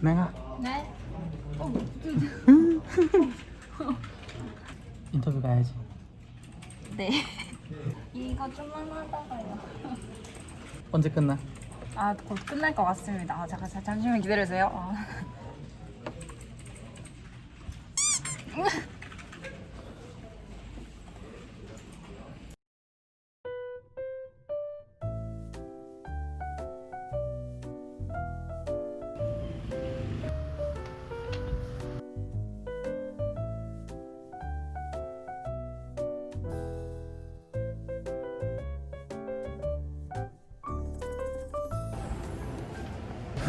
맹아 네. 인터뷰 가야지 네. 이거 좀만 하다가요. 언제 끝나? 아, 곧 끝날 것 같습니다. 아, 잠깐, 잠- 잠시만 기다려주세요. 아.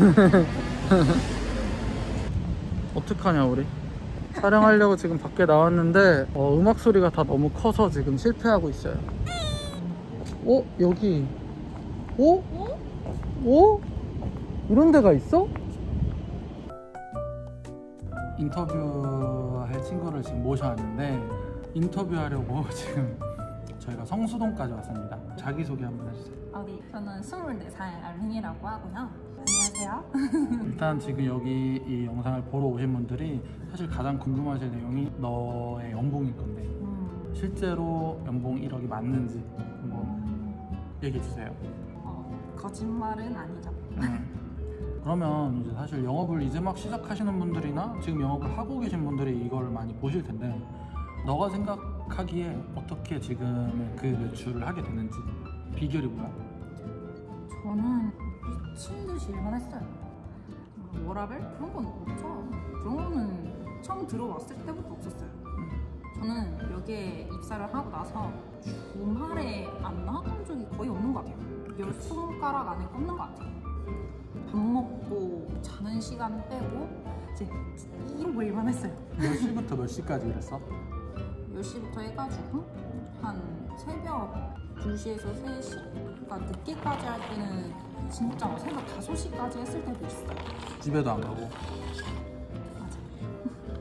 어떡하냐 우리 촬영하려고 지금 밖에 나왔는데 어, 음악 소리가 다 너무 커서 지금 실패하고 있어요 어? 여기 어? 어? 이런 데가 있어? 인터뷰할 친구를 지금 모셔왔는데 인터뷰하려고 지금 저희가 성수동까지 왔습니다 자기소개 한번 해주세요 아, 네. 저는 24살 알린이라고 하고요. 안녕하세요. 일단 지금 여기 이 영상을 보러 오신 분들이 사실 가장 궁금하실 내용이 너의 연봉일 건데 음, 실제로 연봉 1억이 맞는지 한번 얘기해 주세요. 어, 거짓말은 아니죠. 음. 그러면 이제 사실 영업을 이제 막 시작하시는 분들이나 지금 영업을 하고 계신 분들이 이걸 많이 보실 텐데 너가 생각하기에 어떻게 지금 그 매출을 하게 되는지 비결이 뭐야? 저는 미친 듯이 일만 했어요. 뭐 워라벨? 그런 건 없죠. 그런 거는 처음 들어왔을 때부터 없었어요. 저는 여기에 입사를 하고 나서 주말에 안 나갔던 적이 거의 없는 것 같아요. 열 손가락 안에 꼽는 것 같아요. 밥 먹고 자는 시간 빼고 이제 이러고 일만 했어요. 몇 시부터 몇 시까지 일했어? 10시부터 해가지고 한 새벽 2시에서 3시? 그러니까 늦게까지 할 때는 진짜 뭐 새벽 5시까지 했을 때도 있어요. 집에도 안 가고 맞아.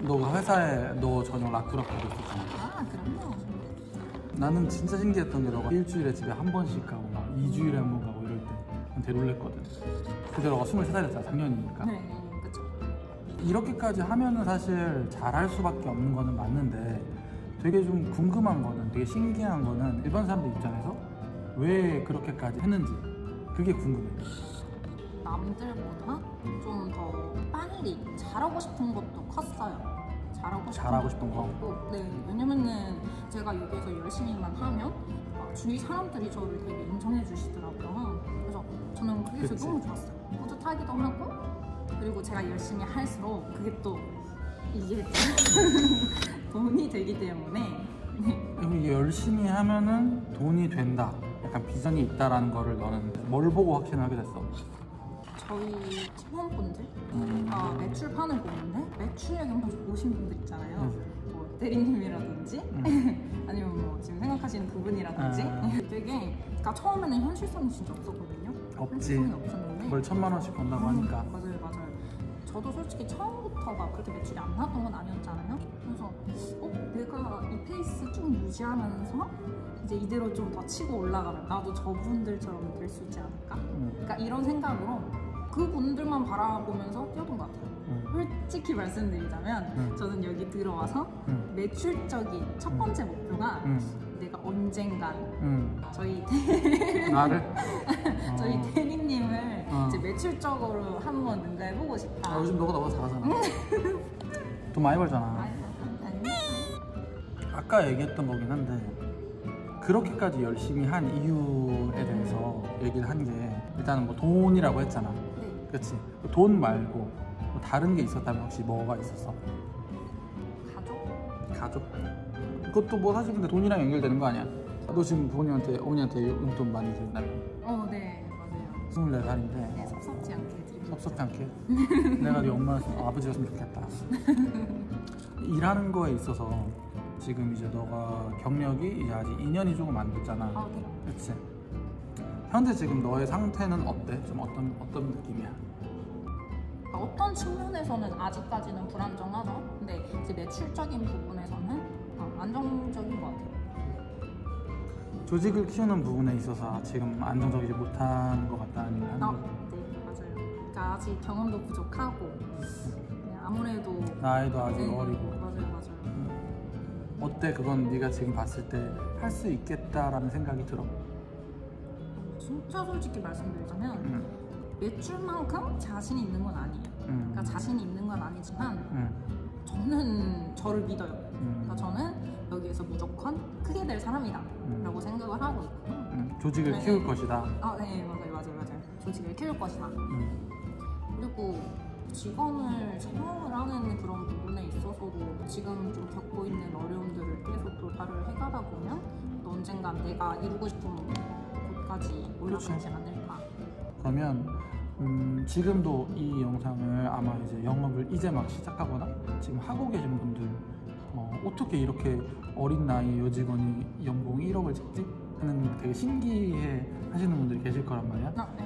너 회사에 너 저녁 라꾸락 가고 있었잖아. 아, 그럼요. 나는 진짜 신기했던 게 너가 일주일에 집에 한 번씩 가고 막 2주일에 한 번 가고 이럴 때 되게 놀랬거든 그때 너가 23살이었잖아 작년이니까 네, 그쵸. 이렇게까지 하면은 사실 잘할 수밖에 없는 거는 맞는데 되게 좀 궁금한 거는 되게 신기한 거는 일반 사람들 입장에서 왜 그렇게까지 했는지 그게 궁금해 남들보다 좀 더 빨리 잘하고 싶은 것도 컸어요. 잘하고 싶은, 잘하고 싶은 거? 컸고, 네, 왜냐면은 제가 여기서 열심히만 하면 어, 주위 사람들이 저를 되게 인정해 주시더라고요. 그래서 저는 그게 그치. 너무 좋았어요. 뿌듯하기도 하고, 그리고 제가 열심히 할수록 그게 또 이게 돈이 되기 때문에 그럼 이게 열심히 하면은 돈이 된다 약간 비전이 있다라는 거를 너는 뭘 보고 확신을 하게 됐어? 저희 팀원분들 음. 아, 매출판을 보는데 매출액이 엄청 좋으신 분들 있잖아요. 뭐 대리님이라든지 음. 아니면 뭐 지금 생각하시는 부분이라든지 아. 되게 그러니까 처음에는 현실성이 진짜 없었거든요. 없지. 현실성이 없었는데 뭘 천만 원씩 번다고 하니까 음, 맞아요, 맞아요. 저도 솔직히 처음 부터가 그렇게 매출이 안 나왔던 건 아니었잖아요. 그래서 어 내가 이 페이스 쭉 유지하면서 이제 이대로 좀 더 치고 올라가면 나도 저분들처럼 될 수 있지 않을까? 음. 그러니까 이런 생각으로 그분들만 바라보면서 뛰었던 것 같아요. 음. 솔직히 말씀드리자면 음. 저는 여기 들어와서 음. 매출적인 첫 번째 목표가 음. 내가 언젠간 음. 저희 나를? 저희 어. 대리님을 어. 이제 매출적으로 한번 능가해보고 싶다. 아, 요즘 너가 나보다 잘하잖아 돈 많이 벌잖아 아니, 아니, 아까 얘기했던 거긴 한데 그렇게까지 열심히 한 이유에 대해서 얘기를 한 게 일단은 뭐 돈이라고 했잖아 네. 그치? 돈 말고 뭐 다른 게 있었다면 혹시 뭐가 있었어? 가족? 가족? 그것도 뭐 사실 근데 돈이랑 연결되는 거 아니야? 너 지금 부모님한테 어머니한테 용돈 많이 준다며 어, 네, 맞아요. 24살인데 네, 섭섭지 않게 드리고. 섭섭지 않게 내가 네 엄마였으면 아버지였으면 좋겠다 일하는 거에 있어서 지금 이제 너가 경력이 이제 아직 2년이 조금 안 됐잖아 아, 네. 그치? 현재 지금 너의 상태는 어때? 좀 어떤 어떤 느낌이야? 어떤 측면에서는 아직까지는 불안정하다. 근데 이제 매출적인 부분에서는 어, 안정적인 것 같아요. 조직을 키우는 부분에 있어서 지금 안정적이지 못한 것 같다 아니면 아, 네, 맞아요. 그러니까 아직 경험도 부족하고 네, 아무래도 나이도 아직 네, 어리고. 맞아요 맞아요. 어때? 그건 네가 지금 봤을 때 할 수 있겠다라는 생각이 들어? 진짜 솔직히 말씀드리자면 응, 매출만큼 자신이 있는 건 아니에요. 응, 그러니까 자신이 있는 건 아니지만 응, 저는 저를 믿어요. 응, 그러니까 저는 여기에서 무조건 크게 될 사람이다 음. 라고 생각을 하고 있고 응. 조직을 네. 키울 것이다 아, 네, 맞아요, 맞아요, 맞아요. 조직을 키울 것이다. 응, 그리고 직원을 채용을 하는 그런 부분에 있어서도 지금 좀 겪고 있는 어려움들을 계속 도달을 해가다 보면 또 언젠간 내가 이루고 싶은 곳까지 올라가지 그렇죠. 않을까. 그러면 음, 지금도 이 영상을 아마 이제 영업을 이제 막 시작하거나 지금 하고 계신 분들 어, 어떻게 이렇게 어린 나이에 요직원이 연봉 1억을 찍지? 하는 되게 신기해 하시는 분들이 계실 거란 말이야 아, 네.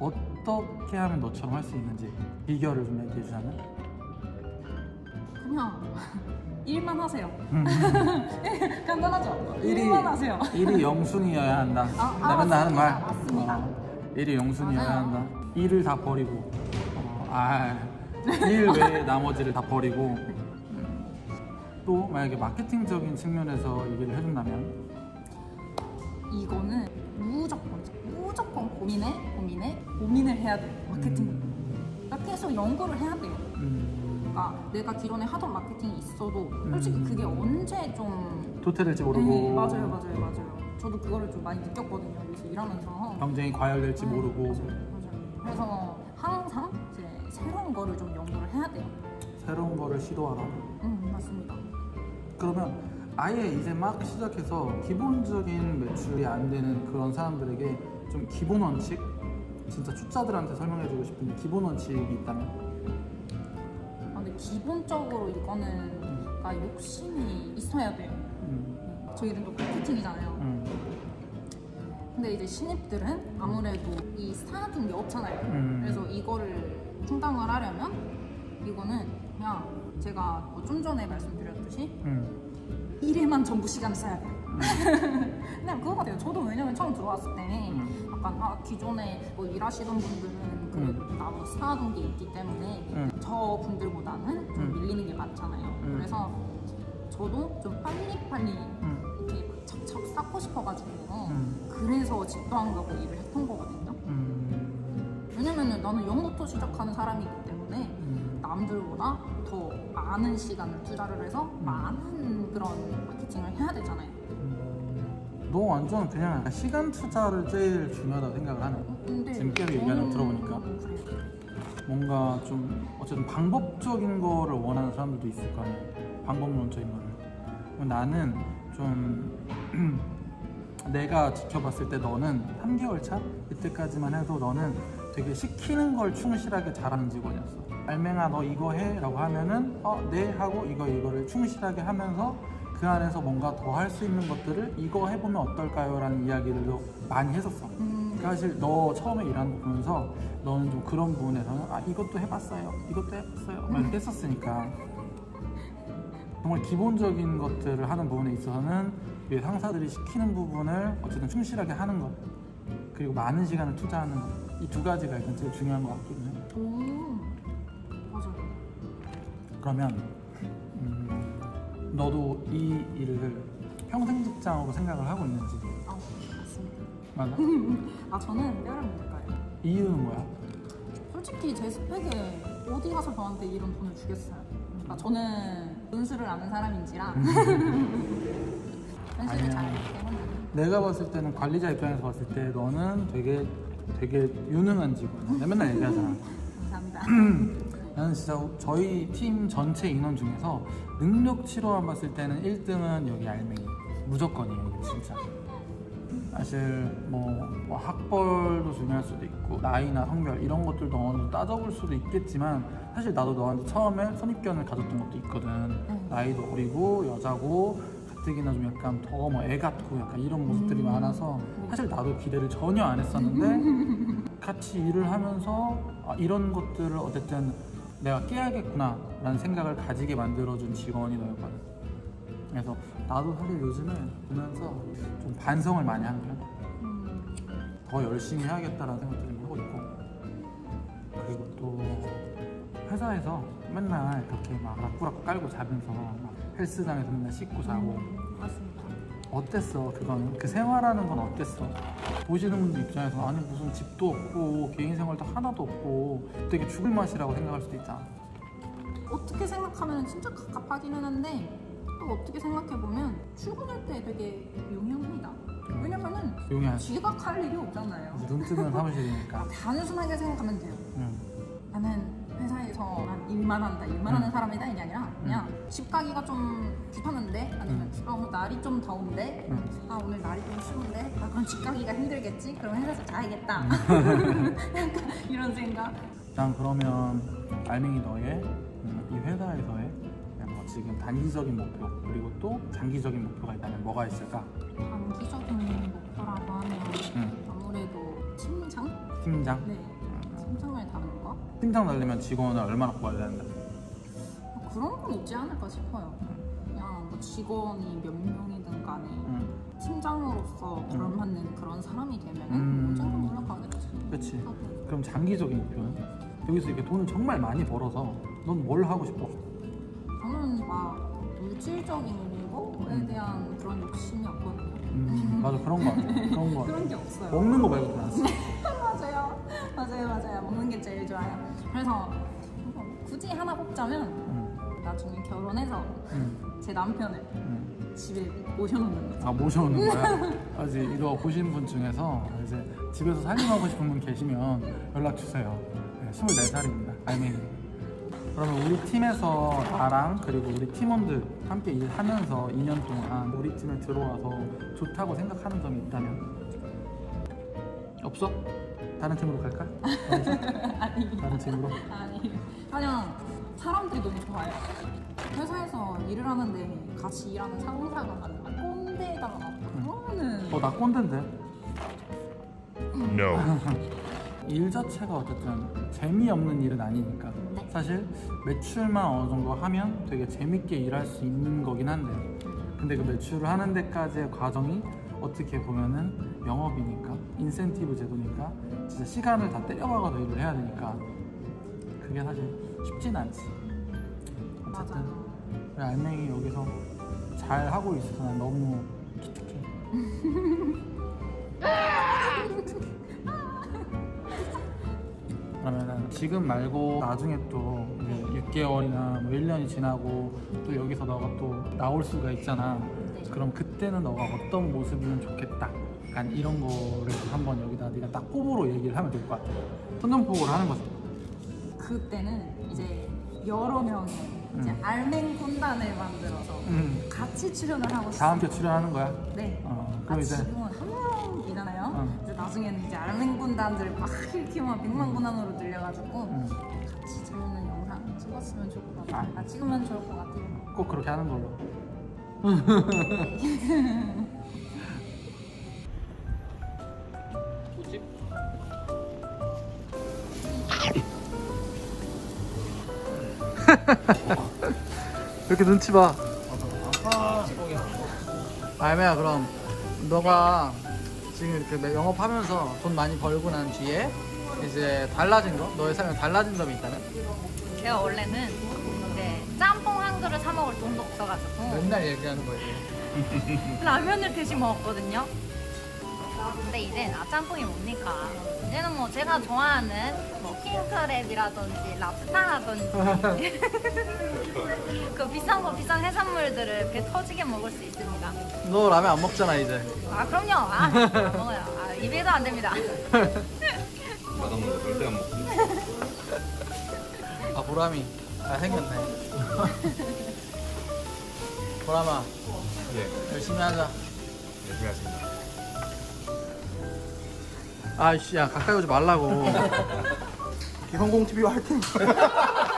어떻게 하면 너처럼 할 수 있는지 비결을 좀 얘기해 주자면 그냥 일만 하세요. 음. 간단하죠? 일이- 일만 하세요. 일이 영순이어야 한다 아, 나 아, 맨날 하는 말 맞습니다. 어, 일이 영순이어야 맞아요. 한다 일을 다 버리고 어, 아, 일 외에 나머지를 다 버리고 음, 또 만약에 마케팅적인 측면에서 얘기를 해준다면 이거는 무조건, 무조건 고민해, 고민해, 고민을 해야 돼요. 마케팅. 음, 그러니까 계속 연구를 해야 돼요. 음, 그러니까 내가 기존에 하던 마케팅이 있어도 솔직히 음. 그게 언제 좀 도태될지 모르고 네, 맞아요 맞아요 맞아요 저도 그거를 좀 많이 느꼈거든요 여기서 일하면서 경쟁이 과열될지 네, 모르고 맞아요, 맞아요. 그래서 항상 이제 새로운 거를 좀 연구를 해야 돼요 새로운 거를 시도하라 음 맞습니다 그러면 아예 이제 막 시작해서 기본적인 매출이 안 되는 그런 사람들에게 좀 기본 원칙 진짜 투자들한테 설명해주고 싶은 기본 원칙이 있다면? 아, 근데 기본적으로 이거는 그러니까 욕심이 있어야 돼요. 음, 네, 저희는 또 마케팅이잖아요. 음, 근데 이제 신입들은 아무래도 이게 없잖아요. 음. 그래서 이거를 이거는 그냥 제가 뭐좀 전에 말씀드렸듯이 음, 일에만 전부 시간을 써야 돼요. 그냥 그거 같아요. 저도 왜냐면 처음 들어왔을 때 음. 약간 아, 기존에 뭐 일하시던 분들은 그래도 나도 쌓아둔 게 있기 때문에 음. 저 분들보다는 좀 음. 밀리는 게 많잖아요. 음. 그래서 저도 좀 빨리빨리 음, 이렇게 척척 쌓고 싶어가지고 음. 그래서 집도 안 가고 일을 했던 거거든요. 음, 왜냐면은 나는 0부터 시작하는 사람이기 때문에 음, 남들보다 더 많은 시간을 투자를 해서 많은 그런 마케팅을 해야 되잖아요. 음. 너 완전 그냥 시간 투자를 제일 중요하다고 생각을 하네 근데 지금 계속 얘기하는 거 들어보니까. 그래요. 뭔가 좀 어쨌든 방법적인 거를 원하는 사람들도 있을 거 아니야 방법론적인 거를 나는 좀 내가 지켜봤을 때 너는 3개월 차 이때까지만 해도 너는 되게 시키는 걸 충실하게 잘하는 직원이었어. 알맹아 너 이거 해? 라고 하면은 어네 하고 이거 이거를 충실하게 하면서 그 안에서 뭔가 더 할 수 있는 것들을 이거 해보면 어떨까요? 라는 이야기들도 많이 했었어. 음, 사실 너 처음에 일하는 거 보면서 너는 좀 그런 부분에서는 아 이것도 해봤어요. 이것도 해봤어요. 막 이렇게 했었으니까. 정말 기본적인 것들을 하는 부분에 있어서는 위에 상사들이 시키는 부분을 어쨌든 충실하게 하는 것 그리고 많은 시간을 투자하는 것 이 두 가지가 일단 제일 중요한 것 같거든요 오, 맞아요. 그러면 음, 너도 이 일을 평생 직장으로 생각을 하고 있는지 아, 맞습니다. 맞아? 아, 저는 뼈를 묻을까요? 이유는 뭐야? 솔직히 제 스펙에 어디 가서 저한테 이런 돈을 주겠어요. 그러니까 저는 분수를 아는 사람인지라 아니야. 잘 때문에 내가 봤을 때는 관리자 입장에서 봤을 때 너는 되게 되게 유능한 직원이야. 내가 맨날 얘기하잖아. 감사합니다. 나는 진짜 저희 팀 전체 인원 중에서 능력치로만 봤을 때는 1등은 여기 알맹이. 무조건이에요, 진짜. 사실 뭐, 뭐 학벌도 중요할 수도 있고 나이나 성별 이런 것들도 어느 정도 따져볼 수도 있겠지만 사실 나도 너한테 처음에 선입견을 가졌던 것도 있거든 음. 나이도 어리고 여자고 가뜩이나 좀 약간 더 뭐 애 같고 약간 이런 모습들이 음. 많아서 사실 나도 기대를 전혀 안 했었는데 같이 일을 하면서 아, 이런 것들을 어쨌든 내가 깨야겠구나 라는 생각을 가지게 만들어준 직원이 너였거든. 그래서 나도 사실 요즘에 보면서 좀 반성을 많이 하는 거야. 음, 더 열심히 해야겠다라는 생각도 좀 하고 있고. 그리고 또 회사에서 맨날 그렇게 막 라꾸라꾸 깔고 자면서 막 헬스장에서 맨날 씻고 자고 맞습니다. 어땠어 그거는 그 생활하는 건 어땠어 보시는 분들 입장에서 아니 무슨 집도 없고 개인 생활도 하나도 없고 되게 죽을 맛이라고 생각할 수도 있잖아 어떻게 생각하면 진짜 갑갑하기는 한데 또 어떻게 생각해 보면 출근할 때 되게 용이합니다. 왜냐면은 용이하지 지각할 일이 없잖아요. 눈 뜨면 사무실이니까 단순하게 생각하면 돼요. 응. 나는 회사에서 난 일만 한다, 일만 하는 음. 사람이다 이게 아니라 그냥 집 가기가 좀 귀찮은데 아니면 아 오늘 날이 좀 더운데 음. 아 오늘 날이 좀 추운데 아 그럼 집 가기가 힘들겠지? 그럼 회사에서 자야겠다. 음. 약간 이런 생각. 난 그러면 알맹이 너의 음, 이 회사에서의 그냥 뭐 지금 단기적인 목표 그리고 또 장기적인 목표가 있다면 뭐가 있을까? 단기적인 목표라고 하면 응. 아무래도 팀장? 팀장? 네? 팀장 날리면 직원을 얼마나 뽑아야 되는데? 뭐 그런 건 있지 않을까 싶어요. 그냥 뭐 직원이 몇 명이든 간에 응. 팀장으로서 걸맞는 그런 사람이 되면은 음. 언젠가 올라가겠지. 그치 나도. 그럼 장기적인 목표는? 여기서 이렇게 돈을 정말 많이 벌어서 넌 뭘 하고 싶어? 저는 막 물질적인 거에 대한 그런 욕심이 없거든요. 음, 맞아 그런 거 같아 그런 거 같아 그런 게 없어요. 먹는 거 말고 그냥 맞아요. 맞아요. 먹는 게 제일 좋아요. 그래서 굳이 하나 뽑자면 응. 나중에 결혼해서 응. 제 남편을 응. 집에 모셔놓는 거죠. 아 모셔오는 거야? 아직 이거 보시는 분 중에서 이제 집에서 살림하고 싶은 분 계시면 연락 주세요. 네, 24살입니다. 알맹이. 그러면 우리 팀에서 나랑 그리고 우리 팀원들 함께 일하면서 2년 동안 우리 팀에 들어와서 좋다고 생각하는 점이 있다면 없어? 다른 팀으로 갈까? 아니, 다른 팀으로? 아니. 그냥 사람들이 너무 좋아요. 회사에서 일을 하는데 같이 일하는 상사가 막 꼰대다 그러면은 어나 꼰대인데 No. 일 자체가 어쨌든 재미없는 일은 아니니까 네. 사실 매출만 어느 정도 하면 되게 재밌게 일할 수 있는 거긴 한데 근데 그 매출을 하는 데까지의 과정이 어떻게 보면은 영업이니까 인센티브 제도니까 진짜 시간을 다 때려박아서 일을 해야 되니까 그게 사실 쉽진 않지 어쨌든. 우리 알맹이 여기서 잘 하고 있어서 난 너무 기특해 그러면은 지금 말고 나중에 또 이제 6개월이나 뭐 1년이 지나고 또 여기서 너가 또 나올 수가 있잖아. 네. 그럼 그 때는 너가 어떤 모습이면 좋겠다. 약간 이런 거를 한번 여기다 네가 딱 꼽으로 얘기를 하면 될 것 같아. 선전포고를 하는 거지. 그때는 이제 여러 명의 이제 음. 알맹 군단을 만들어서 음. 같이 출연을 하고 싶어요. 다음 주에 출연하는 거야. 네. 어, 아, 그럼 이제 지금은 한 명이잖아요. 응. 이제 나중에는 이제 알맹 군단들을 막 키우면 백만 군단으로 늘려가지고 음, 같이 재밌는 영상 찍었으면 좋을 것 같아요. 아. 아, 찍으면 좋을 것 같아요. 꼭 그렇게 하는 걸로. 뭐지? 이렇게 눈치 봐. 알매야 그럼 너가 지금 이렇게 매- 영업하면서 돈 많이 벌고 난 뒤에 이제 달라진 거 너의 삶에 달라진 점이 있다면 제가 원래는 그릇 사 먹을 돈도 없어가지고 맨날 얘기하는 거지. 라면을 대신 먹었거든요. 근데 이제 아 짬뽕이 뭡니까? 이제는 뭐 제가 좋아하는 뭐 킹크랩이라든지 랍스타라든지 그 비싼 거 비싼 해산물들을 배 터지게 먹을 수 있습니다. 너 라면 안 먹잖아 이제. 아 그럼요. 아, 안 먹어요. 아, 입에도 안 됩니다. 맛없는 거 절대 안 먹지. 아 보람이 잘 생겼네. 보람아 예, 열심히 하자. 열심히 하겠습니다. 아이씨 야 가까이 오지 말라고. 기성공 TV 화이팅.